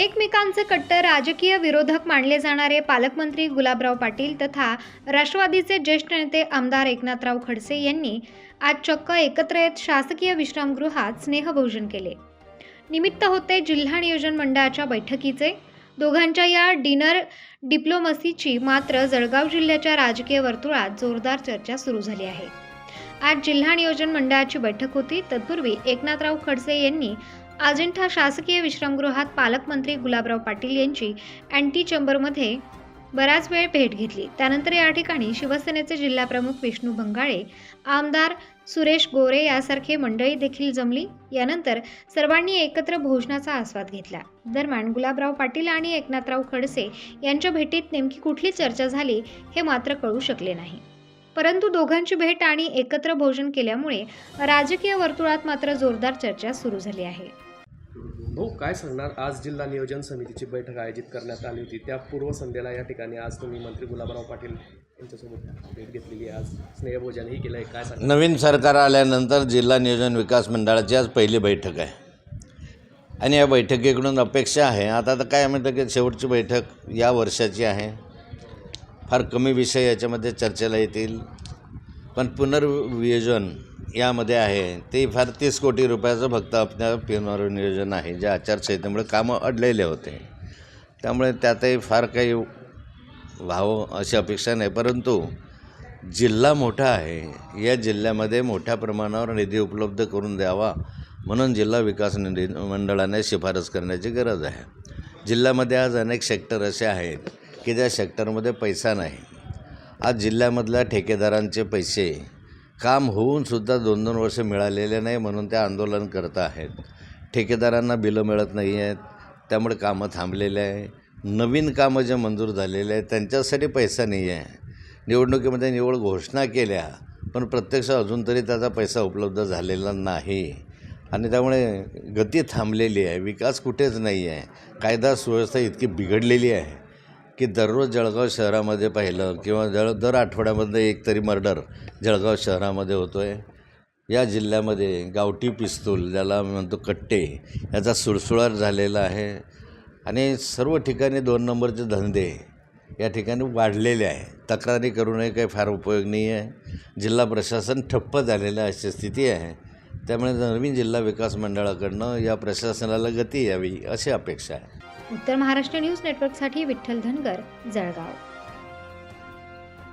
एकमेकांचे कट्टर राजकीय विरोधक मानले जाणारे पालकमंत्री गुलाबराव पाटील तथा राष्ट्रवादीचे ज्येष्ठ नेते आमदार एकनाथराव खडसे यांनी आज चक्क एकत्र येत शासकीय विश्रामगृहात स्नेहभोजन केले. निमित्त होते जिल्हा नियोजन मंडळाच्या बैठकीचे. दोघांच्या या डिनर डिप्लोमसीची मात्र जळगाव जिल्ह्याच्या राजकीय वर्तुळात जोरदार चर्चा सुरू झाली आहे. आज जिल्हा नियोजन मंडळाची बैठक होती. तत्पूर्वी एकनाथराव खडसे यांनी अजिंठा शासकीय विश्रामगृहात पालकमंत्री गुलाबराव पाटील यांची अँटी चेंबरमध्ये बराच वेळ भेट घेतली. त्यानंतर या ठिकाणी शिवसेनेचे जिल्हाप्रमुख विष्णू भंगाळे आमदार सुरेश गोरे यासारखे मंडळी देखील जमली. यानंतर सर्वांनी एकत्र भोजनाचा आस्वाद घेतला. दरम्यान गुलाबराव पाटील आणि एकनाथराव खडसे यांच्या भेटीत नेमकी कुठली चर्चा झाली हे मात्र कळू शकले नाही. परंतु दोघांची भेट आणि एकत्र भोजन केल्यामुळे राजकीय वर्तुळात मात्र जोरदार चर्चा सुरू झाली आहे. भाऊ काय सांगणार? आज जिल्हा नियोजन समितीची बैठक आयोजित करण्यात आली होती. त्या पूर्वसंध्येला या ठिकाणी आज तुम्ही मंत्री गुलाबराव पाटील यांच्यासोबत भेट घेतलेली आहे. आज स्नेहभोजनही केलं आहे काय सांगणार? नवीन सरकार आल्यानंतर जिल्हा नियोजन विकास मंडळाची आज पहिली बैठक आहे. आणि या बैठकीकडून अपेक्षा आहे. आता तर काय म्हणतं की शेवटची बैठक या वर्षाची आहे. फार कमी विषय याच्यामध्ये चर्चेला येतील. पण पुनर्वियोजन यामध्ये आहे. ते फार तीस कोटी रुपयाचं फक्त आपल्या पुनर्नियोजन आहे. जे आचारसंहितेमुळे कामं अडलेले होते. त्यामुळे त्यातही फार काही व्हावं अशी अपेक्षा नाही. परंतु जिल्हा मोठा आहे. या जिल्ह्यामध्ये मोठ्या प्रमाणावर निधी उपलब्ध करून द्यावा म्हणून जिल्हा विकास निधी मंडळाने शिफारस करण्याची गरज आहे. जिल्ह्यामध्ये आज अनेक सेक्टर असे आहेत. की त्या सेक्टरमध्ये पैसा नाही. आज जिल्ह्यामधल्या ठेकेदारांचे पैसे काम होऊनसुद्धा दोन दोन वर्ष मिळालेले नाही म्हणून ते आंदोलन करत आहेत. ठेकेदारांना बिलं मिळत नाही आहेत. त्यामुळे कामं थांबलेले आहे. नवीन कामं जे मंजूर झालेले आहेत त्यांच्यासाठी पैसा नाही आहे. निवडणुकीमध्ये निवड घोषणा केल्या पण प्रत्यक्ष अजून तरी त्याचा पैसा उपलब्ध झालेला नाही. आणि त्यामुळे गती थांबलेली आहे. विकास कुठेच नाही आहे. कायदा सुव्यवस्था इतकी बिघडलेली आहे. की दररोज जळगाव शहरामध्ये पाहिलं किंवा जळ दर आठवड्यामध्ये एक तरी मर्डर जळगाव शहरामध्ये होतो आहे या जिल्ह्यामध्ये गावठी पिस्तूल ज्याला आम्ही म्हणतो कट्टे याचा सुळसुळाट झालेला आहे आणि सर्व ठिकाणी दोन नंबरचे धंदे या ठिकाणी वाढलेले आहे. तक्रारी करूनही काही फार उपयोग नाही आहे. जिल्हा प्रशासन ठप्प झालेलं अशी स्थिती आहे. त्यामुळे नवीन जिल्हा विकास मंडळाकडनं या प्रशासनाला गती यावी अशी अपेक्षा आहे. उत्तर महाराष्ट्र न्यूज नेटवर्कसाठी विठ्ठल धनगर जळगाव.